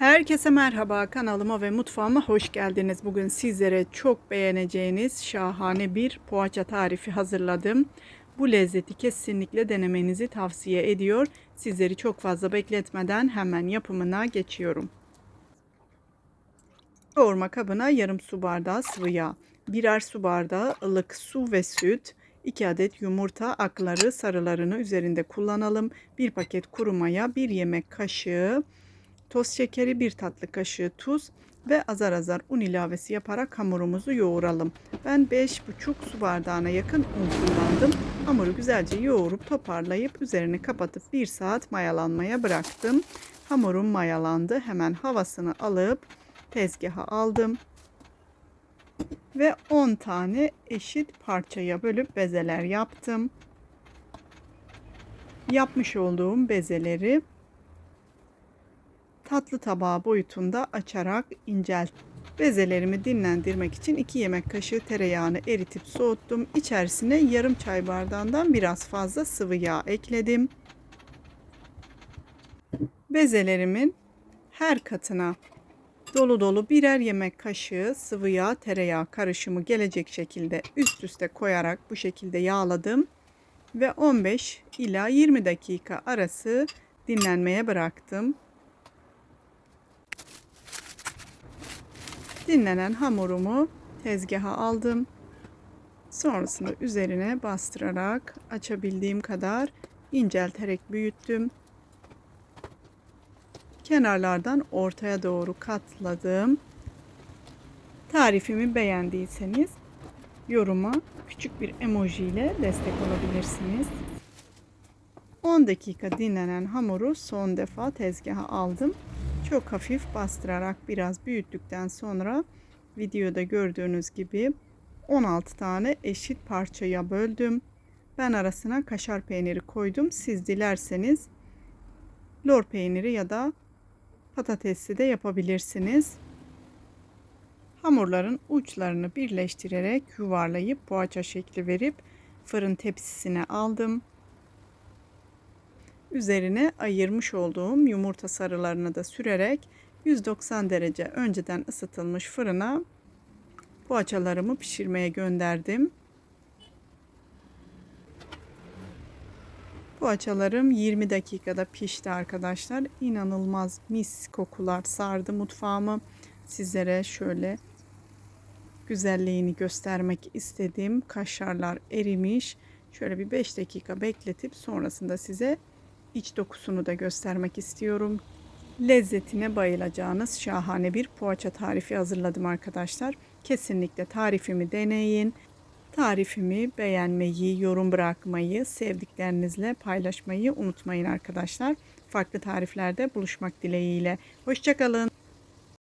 Herkese merhaba kanalıma ve mutfağıma hoş geldiniz. Bugün sizlere çok beğeneceğiniz şahane bir poğaça tarifi hazırladım. Bu lezzeti kesinlikle denemenizi tavsiye ediyor. Sizleri çok fazla bekletmeden hemen yapımına geçiyorum. Yoğurma kabına yarım su bardağı sıvı yağ, birer su bardağı ılık su ve süt, 2 adet yumurta akları sarılarını üzerinde kullanalım. 1 paket kuru maya, 1 yemek kaşığı toz şekeri, 1 tatlı kaşığı tuz ve azar azar un ilavesi yaparak hamurumuzu yoğuralım. Ben 5,5 su bardağına yakın un kullandım. Hamuru güzelce yoğurup toparlayıp üzerini kapatıp 1 saat mayalanmaya bıraktım. Hamurum mayalandı. Hemen havasını alıp tezgaha aldım. Ve 10 tane eşit parçaya bölüp bezeler yaptım. Yapmış olduğum bezeleri tatlı tabağı boyutunda açarak incelt. Bezelerimi dinlendirmek için 2 yemek kaşığı tereyağını eritip soğuttum. İçerisine yarım çay bardağından biraz fazla sıvı yağ ekledim. Bezelerimin her katına dolu dolu birer yemek kaşığı sıvı yağ tereyağı karışımı gelecek şekilde üst üste koyarak bu şekilde yağladım ve 15 ila 20 dakika arası dinlenmeye bıraktım. Dinlenen hamurumu tezgaha aldım. Sonrasında üzerine bastırarak açabildiğim kadar incelterek büyüttüm. Kenarlardan ortaya doğru katladım. Tarifimi beğendiyseniz yoruma küçük bir emoji ile destek olabilirsiniz. 10 dakika dinlenen hamuru son defa tezgaha aldım. Çok hafif bastırarak biraz büyüttükten sonra videoda gördüğünüz gibi 16 tane eşit parçaya böldüm. Ben arasına kaşar peyniri koydum. Siz dilerseniz lor peyniri ya da patatesli de yapabilirsiniz. Hamurların uçlarını birleştirerek yuvarlayıp poğaça şekli verip fırın tepsisine aldım. Üzerine ayırmış olduğum yumurta sarılarını da sürerek 190 derece önceden ısıtılmış fırına poğaçalarımı pişirmeye gönderdim. Poğaçalarım 20 dakikada pişti arkadaşlar. İnanılmaz mis kokular sardı mutfağımı. Sizlere şöyle güzelliğini göstermek istedim. Kaşarlar erimiş. Şöyle bir 5 dakika bekletip sonrasında size iç dokusunu da göstermek istiyorum. Lezzetine bayılacağınız şahane bir poğaça tarifi hazırladım arkadaşlar. Kesinlikle tarifimi deneyin. Tarifimi beğenmeyi, yorum bırakmayı, sevdiklerinizle paylaşmayı unutmayın arkadaşlar. Farklı tariflerde buluşmak dileğiyle. Hoşçakalın.